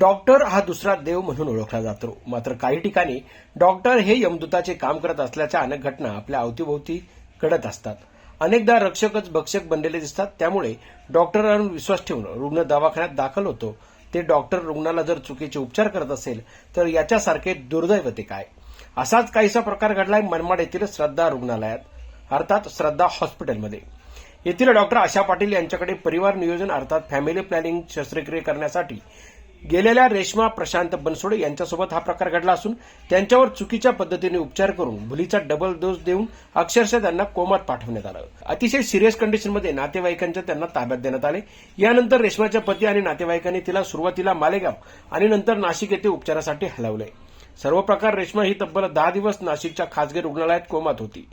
Doctor हा दुसरा देव म्हणून ओळखला जातो. मात्र काही ठिकाणी डॉक्टर हे यमदूताचे काम करत असल्याच्या अनेक घटना आपल्या अवतीभोवती घडत असतात. अनेकदा रक्षकच भक्षक बनलेले दिसतात. त्यामुळे डॉक्टरांवर विश्वास ठेवून रुग्ण दवाखान्यात दाखल होतो. ते डॉक्टर रुग्णाला जर चुकीचे उपचार करत असेल तर याच्यासारखे दुर्दैव ते काय? असाच काहीसा प्रकार घडलाय मनमाड येथील श्रद्धा रुग्णालयात अर्थात श्रद्धा हॉस्पिटलमध्ये. येथील डॉक्टर आशा पाटील यांच्याकडे परिवार नियोजन अर्थात फॅमिली प्लॅनिंग शस्त्रक्रिया करण्यासाठी गेलेल्या रेश्मा प्रशांत बनसोडे यांच्यासोबत हा प्रकार घडला असून त्यांच्यावर चुकीच्या पद्धतीने उपचार करून भुलीचा डबल डोस देऊन अक्षरशः त्यांना कोमात पाठवण्यात आलं. अतिशय सिरियस कंडिशनमध्ये नातेवाईकांच्या त्यांना ताब्यात देण्यात आले. यानंतर रेश्माच्या पती आणि नातेवाईकांनी तिला सुरुवातीला मालेगाव आणि नंतर नाशिक येथे उपचारासाठी हलवले. सर्व प्रकार रेश्मा ही तब्बल दहा दिवस नाशिकच्या खासगी रुग्णालयात कोमात होती.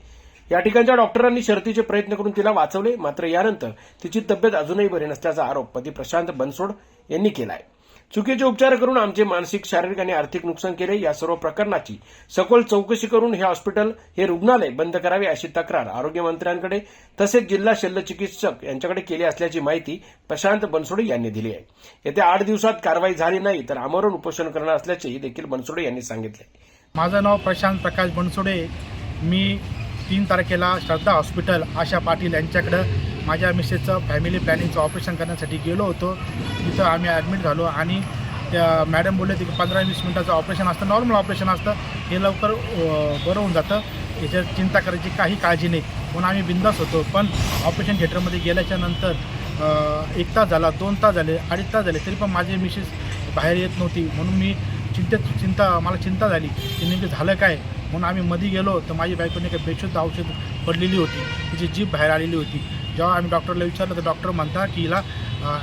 या ठिकाणच्या डॉक्टरांनी शर्तीचे प्रयत्न करून तिला वाचवले मात्र यानंतर तिची तब्येत अजूनही बरी नसल्याचा आरोप पती प्रशांत बनसोड यांनी केला आहे चुकीचे उपचार करून आमचे मानसिक शारीरिक आणि आर्थिक नुकसान केले या सर्व प्रकरणाची सखोल चौकशी करून हे हॉस्पिटल हे रुग्णालय बंद करावे अशी तक्रार आरोग्यमंत्र्यांकडे तसेच जिल्हा शल्यचिकित्सक यांच्याकडे केली असल्याची माहिती प्रशांत बनसोडे यांनी दिली आहे. येत्या आठ दिवसात कारवाई झाली नाही तर आमरण उपोषण करणार असल्याचेही देखील बनसोडे यांनी सांगितले. माझं नाव प्रशांत प्रकाश बनसोडे. मी तीन तारखेला श्रद्धा हॉस्पिटल आशा पाटील यांच्याकडं माझ्या मिसेसचं फॅमिली प्लॅनिंगचं ऑपरेशन करण्यासाठी गेलो होतो. तिथं आम्ही ॲडमिट झालो आणि त्या मॅडम बोलले की पंधरा वीस मिनटाचं ऑपरेशन असतं नॉर्मल ऑपरेशन असतं. हे लवकर बरं होऊन जातं. याच्यात चिंता करायची काही काळजी नाही. म्हणून आम्ही बिंदास होतो. पण ऑपरेशन थिएटरमध्ये गेल्याच्यानंतर एक तास झाला दोन तास झाले अडीच तास झाले तरी पण माझी मिसेस बाहेर येत नव्हती. म्हणून मी चिंतेत चिंता मला चिंता झाली की नेमकं झालं काय? म्हणून आम्ही मध्ये गेलो. तर माझी बायकोने काही बेशुद्ध औषध पडलेली होती. तिची जीभ बाहेर आलेली होती. जेव्हा आम्ही डॉक्टरला विचारलं तर डॉक्टर म्हणता की हिला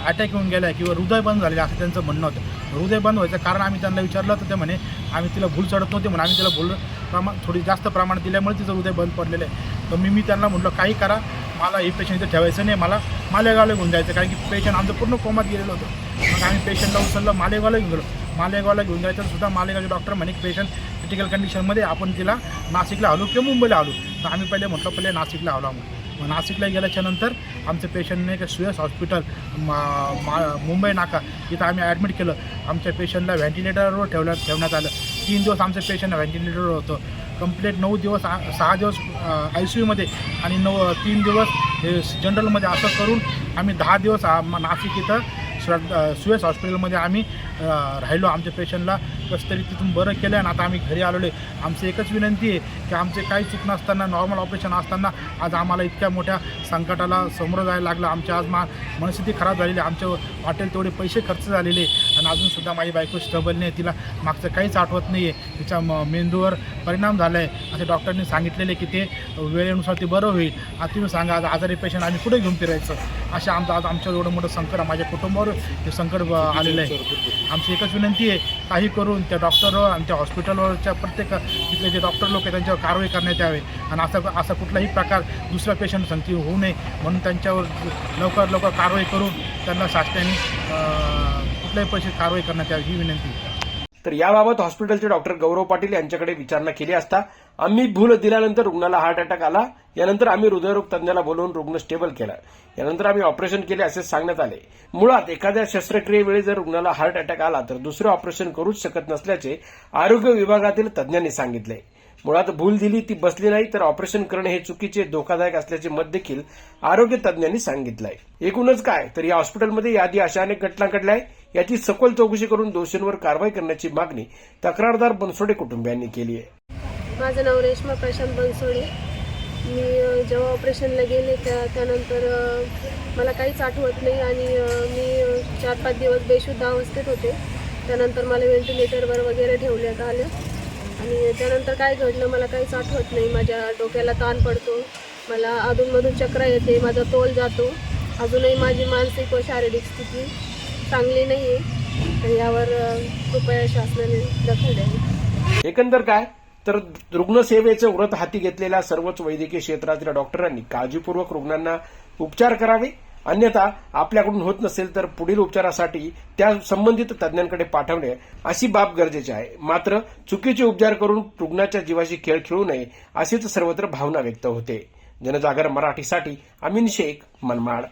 अटॅक येऊन गेला आहे किंवा हृदय बंद झालेलं असं त्यांचं म्हणणं होतं. हृदय बंद व्हायचं कारण आम्ही त्यांना विचारलं तर ते म्हणे आम्ही तिला भूल चढत नव्हते म्हणून आम्ही तिला भूल प्रमाण थोडी जास्त प्रमाणात दिल्यामुळे तिचं हृदय बंद पडलेलं आहे. तर मी मी त्यांना म्हटलं काही करा मला हे पेशंट इथं ठेवायचं नाही मला मालेगावला घेऊन जायचं कारण की पेशंट आमचं पूर्ण कोमात गेलेलं होतं. मग आम्ही पेशंटला उचललं मालेगावला घेऊन गेलो. मालेगावला घेऊन जायचं सुद्धा मालेगावचे डॉक्टर म्हणे पेशंट क्रिटिकल कंडिशनमध्ये आपण तिला नाशिकला हलो किंवा मुंबईला हलो तर आम्ही पहिले म्हटलं पहिले नाशिकला हलो मग नाशिकला गेल्याच्यानंतर आमच्या पेशंटने एक सुयस हॉस्पिटल मा- मा- मुंबई नाका इथं आम्ही ॲडमिट केलं. आमच्या पेशंटला व्हेंटिलेटरवर ठेवलं ठेवण्यात आलं. तीन दिवस आमचं पेशंट व्हेंटिलेटरवर होतं. कंप्लीट नऊ दिवस सहा दिवस आय सी यूमध्ये आणि नऊ तीन दिवस हे जनरलमध्ये असं करून आम्ही दहा दिवस नाशिक इथं श्रद्धा सुयस हॉस्पिटलमध्ये आम्ही राहिलो आमच्या पेशंटला कसं तरी तिथून बरं केलं आणि आता आम्ही घरी आलेलो आहे. आमची एकच विनंती आहे की आमचे काही चूक नसताना नॉर्मल ऑपरेशन असताना आज आम्हाला इतक्या मोठ्या संकटाला समोरं जायला लागलं. आमच्या आज मा मनस्थिती खराब झालेली आहे. आमच्या हॉटेल तेवढे पैसे खर्च झालेले आणि अजूनसुद्धा माझी बायको स्टबल नाही तिला मागचं काहीच आठवत नाही आहे तिच्या म मेंदूवर परिणाम झाला आहे असे डॉक्टरनी सांगितलेले की ते वेळेनुसार ते बरं होईल. आता तुम्ही सांगा आज आजारी पेशंट आम्ही कुठे घेऊन फिरायचं? अशा आमचं आज आमच्या एवढं मोठं संकट आहे. माझ्या कुटुंबावर हे संकट ब- आलेलं आहे. आमची एकच विनंती आहे काही करून त्या डॉक्टरवर आणि त्या हॉस्पिटलवरच्या प्रत्येक तिथले जे डॉक्टर लोक आहेत त्यांच्यावर कारवाई करण्यात यावे. आणि असा असा कुठलाही प्रकार दुसऱ्या पेशंट संख्ये होऊ नये म्हणून त्यांच्यावर लवकर लवकर कारवाई करून त्यांना शासनाने कुठल्याही पैसे कारवाई करण्यात यावी ही विनंती आहे. तर याबाबत हॉस्पिटलचे डॉक्टर गौरव पाटील यांच्याकडे विचारणा केली असता आम्ही भूल दिल्यानंतर रुग्णाला हार्ट अटॅक आला. यानंतर आम्ही हृदयरोग तज्ञाला बोलवून रुग्ण स्टेबल केला. यानंतर आम्ही ऑपरेशन केले असे सांगण्यात आले. मुळात एखाद्या शस्त्रक्रियेवेळी जर रुग्णाला हार्ट अटॅक आला तर दुसरं ऑपरेशन करूच शकत नसल्याचे आरोग्य विभागातील तज्ज्ञांनी सांगितले. मुळात भूल दिली ती बसली नाही तर ऑपरेशन करणे हे चुकीचे धोकादायक असल्याचे मत देखील आरोग्य सांगितलं सांगितलंय. एकूणच काय? तर या हॉस्पिटलमध्ये याआधी अशा अनेक घटना घडल्या आहे याची सखोल चौकशी करून दोषींवर कारवाई करण्याची मागणी तक्रारदार बनसोडे कुटुंबियांनी केली आहे. माझं नाव रेश्मा प्रशांत बनसोडे. मी जेव्हा ऑपरेशनला गेले त्या त्यानंतर मला काहीच आठवत नाही आणि मी चार पाच दिवस बेशुद्ध अवस्थेत होते. त्यानंतर मला व्हेंटिलेटरवर वगैरे ठेवण्यात आलं. आणि त्यानंतर काय घडलं मला काहीच आठवत नाही. माझ्या डोक्याला ताण पडतो. मला अधूनमधून चक्र येते. माझा तोल जातो. अजूनही माझी मानसिक व शारीरिक स्थिती चांगली नाही आहे. यावर कृपया शासनाने दखल द्यावी. एकंदर काय? तर रुग्णसेवेचं व्रत हाती घेतलेल्या सर्वच वैद्यकीय क्षेत्रातील डॉक्टरांनी काळजीपूर्वक रुग्णांना उपचार करावे. अन्यथा आपल्याकडून होत नसेल तर पुढील उपचारासाठी त्या संबंधित तज्ज्ञांकडे पाठवणे अशी बाब गरजेची आहे. मात्र चुकीचे उपचार करून रुग्णाच्या जीवाशी खेळ खेळू नये अशीच सर्वत्र भावना व्यक्त होते. जनजागर मराठीसाठी अमीन शेख मनमाड.